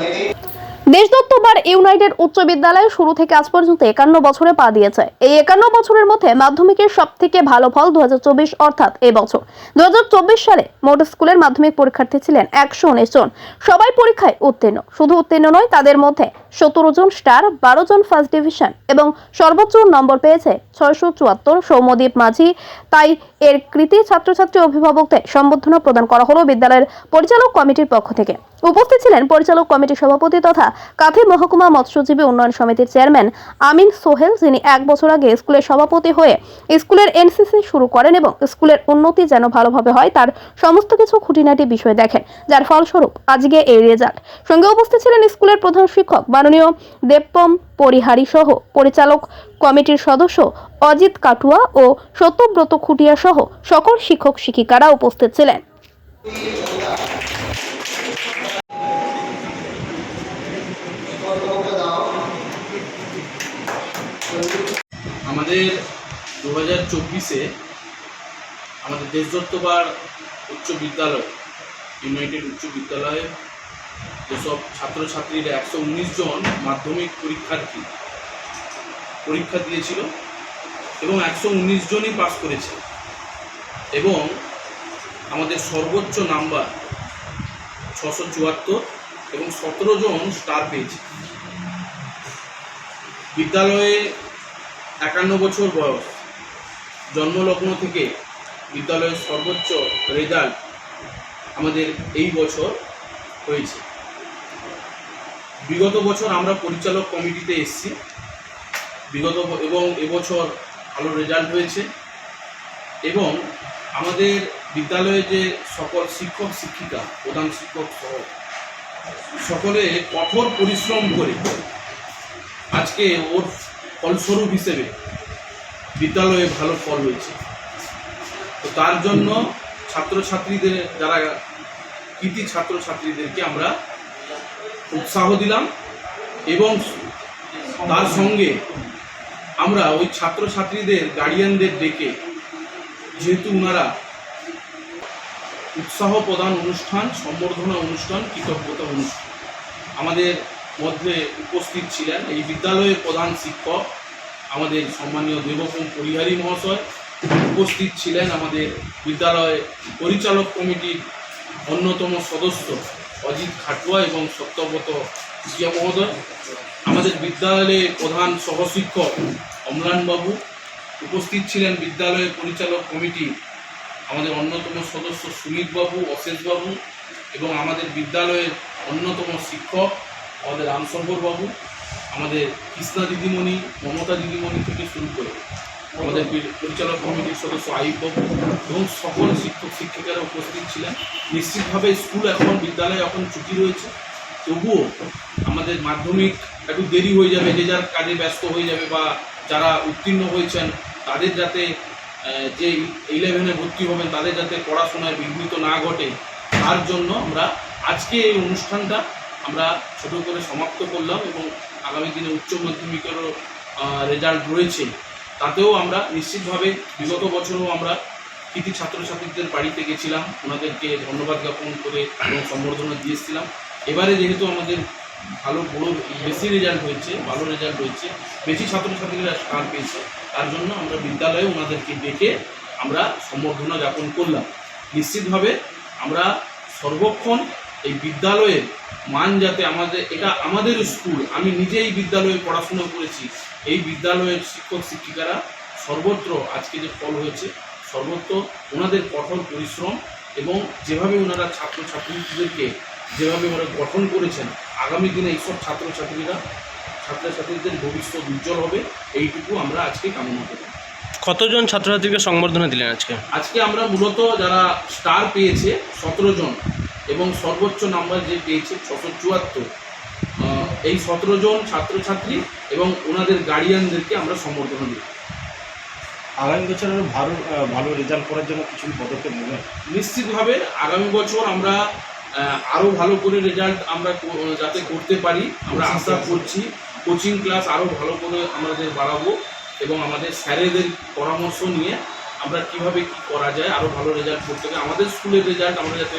Jadi. দেশদত্তবার United উচ্চ বিদ্যালয় শুরু থেকে আজ পর্যন্ত একান্ন বছরে পা দিয়েছে। এই একান্ন বছরের মধ্যে মাধ্যমিকের সব থেকে ভালো ফল দু হাজার চব্বিশ, অর্থাৎ এবছর দুহাজার চব্বিশ সালে মোট স্কুলের মাধ্যমিক পরীক্ষার্থী ছিলেন একশো উনিশ জন। সবাই পরীক্ষায় উত্তীর্ণ। শুধু উত্তীর্ণ নয়, তাদের মধ্যে সতেরো জন স্টার, বারো জন ফার্স্ট ডিভিশন এবং সর্বোচ্চ নম্বর পেয়েছে ছয়শো চুয়াত্তর সৌম্যদীপ মাঝি। তাই এর কৃতি ছাত্রছাত্রী অভিভাবকদের সম্বর্ধনা প্রদান করা হলো বিদ্যালয়ের পরিচালক কমিটির পক্ষ থেকে। উপস্থিত ছিলেন পরিচালক কমিটির সভাপতি তথা কাথি মহকুমা মৎস্যজীবী উন্নয়ন সমিতির চেয়ারম্যান আমিন সোহেল, যিনি এক বছর আগে স্কুলের সভাপতি হয়ে স্কুলের এনসিসি শুরু করেন এবং স্কুলের উন্নতি যেন ভালোভাবে হয়, তার সমস্ত কিছু খুঁটিনাটি বিষয় দেখেন, যার ফলস্বরূপ আজকে এই রেজাল্ট সঙ্গে উপস্থিত ছিলেন স্কুলের প্রধান শিক্ষক মাননীয় দেবপম পরিহারি সহ পরিচালক কমিটির সদস্য অজিত কাটুয়া ও সত্যব্রত খুটিয়া সহ সকল শিক্ষক শিক্ষিকারা উপস্থিত ছিলেন। আমাদের দু হাজার চব্বিশে আমাদের দেশদত্তবার উচ্চ বিদ্যালয় ইউনাইটেড উচ্চ বিদ্যালয়ে যেসব ছাত্রছাত্রীরা একশো উনিশ জন মাধ্যমিক পরীক্ষার্থী, পরীক্ষা দিয়েছিল এবং একশো উনিশ জনই পাস করেছে এবং আমাদের সর্বোচ্চ নাম্বার ছশো চুয়াত্তর এবং সতেরো জন স্টার পেয়েছে। বিদ্যালয়ে একান্ন বছর বয়স। জন্মলগ্ন থেকে বিদ্যালয়ের সর্বোচ্চ রেজাল্ট আমাদের এই বছর হয়েছে। বিগত বছর আমরা পরিচালক কমিটিতে এসেছি। বিগত এবং এবছর ভালো রেজাল্ট হয়েছে। এবং আমাদের বিদ্যালয়ে যে সকল শিক্ষক, শিক্ষিকা, প্রধান শিক্ষক সহ সকলে কঠোর পরিশ্রম করে আজকে ওর ফলস্বরূপ হিসেবে বিদ্যালয়ে ভালো ফল হয়েছে। তো তার জন্য ছাত্রছাত্রীদের যারা কৃতি ছাত্রছাত্রীদেরকে আমরা উৎসাহ দিলাম এবং তার সঙ্গে আমরা ওই ছাত্রছাত্রীদের গার্ডিয়ানদের ডেকে যেহেতু ওনারা উৎসাহ প্রদান অনুষ্ঠান, সম্বর্ধনা অনুষ্ঠান, কৃতজ্ঞতা অনুষ্ঠান। আমাদের মধ্যে উপস্থিত ছিলেন এই বিদ্যালয়ের প্রধান শিক্ষক, আমাদের সম্মানীয় দেবকুম পরিহারী মহাশয়। উপস্থিত ছিলেন আমাদের বিদ্যালয় পরিচালক কমিটির অন্যতম সদস্য অজিত খাটুয়া এবং সত্যব্রত জিয়া মহোদয়। আমাদের বিদ্যালয়ের প্রধান সহশিক্ষক অম্লানবাবু। উপস্থিত ছিলেন বিদ্যালয়ের পরিচালক কমিটি আমাদের অন্যতম সদস্য সুমিতবাবু অশেষবাবু এবং আমাদের বিদ্যালয়ের অন্যতম শিক্ষক আমাদের রামশঙ্কর বাবু আমাদের কৃষ্ণা দিদিমণি, মমতা দিদিমণি থেকে শুরু করে আমাদের পরিচালক কমিটির সদস্য আইব বাবু এবং সকল শিক্ষক, শিক্ষিকারা উপস্থিত ছিলেন। নিশ্চিতভাবে স্কুল এখন, বিদ্যালয় এখন ছুটি রয়েছে। তবুও আমাদের মাধ্যমিক একটু দেরি হয়ে যাবে, যে যার কাজে ব্যস্ত হয়ে যাবে বা যারা উত্তীর্ণ হয়েছেন, তাদের যাতে যে ইলেভেনে ভর্তি হবেন, তাদের যাতে পড়াশোনায় বিঘ্নিত না ঘটে, তার জন্য আমরা আজকে এই অনুষ্ঠানটা আমরা ছোট করে সমাপ্ত করলাম এবং আগামী দিনে উচ্চ মাধ্যমিকেরও রেজাল্ট রয়েছে। তাতেও আমরা নিশ্চিতভাবে বিগত বছরও আমরা কৃতি ছাত্রছাত্রীদের বাড়িতে গেছিলাম, ওনাদেরকে ধন্যবাদ জ্ঞাপন করে এবং সম্বর্ধনা দিয়েছিলাম। এবারে যেহেতু আমাদের ভালো বড় বেশি রেজাল্ট হয়েছে, ভালো রেজাল্ট হয়েছে বেশি ছাত্রছাত্রীরা স্থান পেয়েছে তার জন্য আমরা বিদ্যালয়ে ওনাদেরকে ডেকে আমরা সম্বর্ধনা জ্ঞাপন করলাম। নিশ্চিতভাবে আমরা সর্বক্ষণ এই বিদ্যালয়ের মান যাতে আমাদের এটা আমাদের স্কুল, আমি নিজেই বিদ্যালয়ে পড়াশোনা করেছি, এই বিদ্যালয়ের শিক্ষক শিক্ষিকারা সর্বত্র আজকে যে ফল হয়েছে, সর্বত্র ওনাদের কঠোর পরিশ্রম এবং যেভাবে ওনারা ছাত্রছাত্রীদেরকে যেভাবে ওরা গঠন করেছেন, আগামী দিনে এইসব ছাত্রছাত্রীরা ছাত্রছাত্রীদের ভবিষ্যৎ উজ্জ্বল হবে এইটুকু আমরা আজকে কামনা করি। কতজন ছাত্রছাত্রীকে সংবর্ধনা দিলেন আজকে? আজকে আমরা মূলত যারা স্টার পেয়েছে সতেরো জন এবং সর্বোচ্চ নাম্বার যে পেয়েছে ছশো চুয়াত্তর। এই সতেরো জন ছাত্রছাত্রী এবং ওনাদের গার্ডিয়ানদেরকে আমরা সম্বর্ধনা দিই। আগামী বছর আরও ভালো ভালো রেজাল্ট করার জন্য কিছু পদক্ষেপ নেবেন? নিশ্চিতভাবে আগামী বছর আমরা আরও ভালো করে রেজাল্ট আমরা যাতে করতে পারি আমরা আশা করছি। কোচিং ক্লাস আরও ভালো করে আমাদের বাড়াবো এবং আমাদের স্যারেদের পরামর্শ নিয়ে আমরা কীভাবে কি করা যায় আরও ভালো রেজাল্ট করতে আমাদের স্কুলের রেজাল্ট আমরা যাতে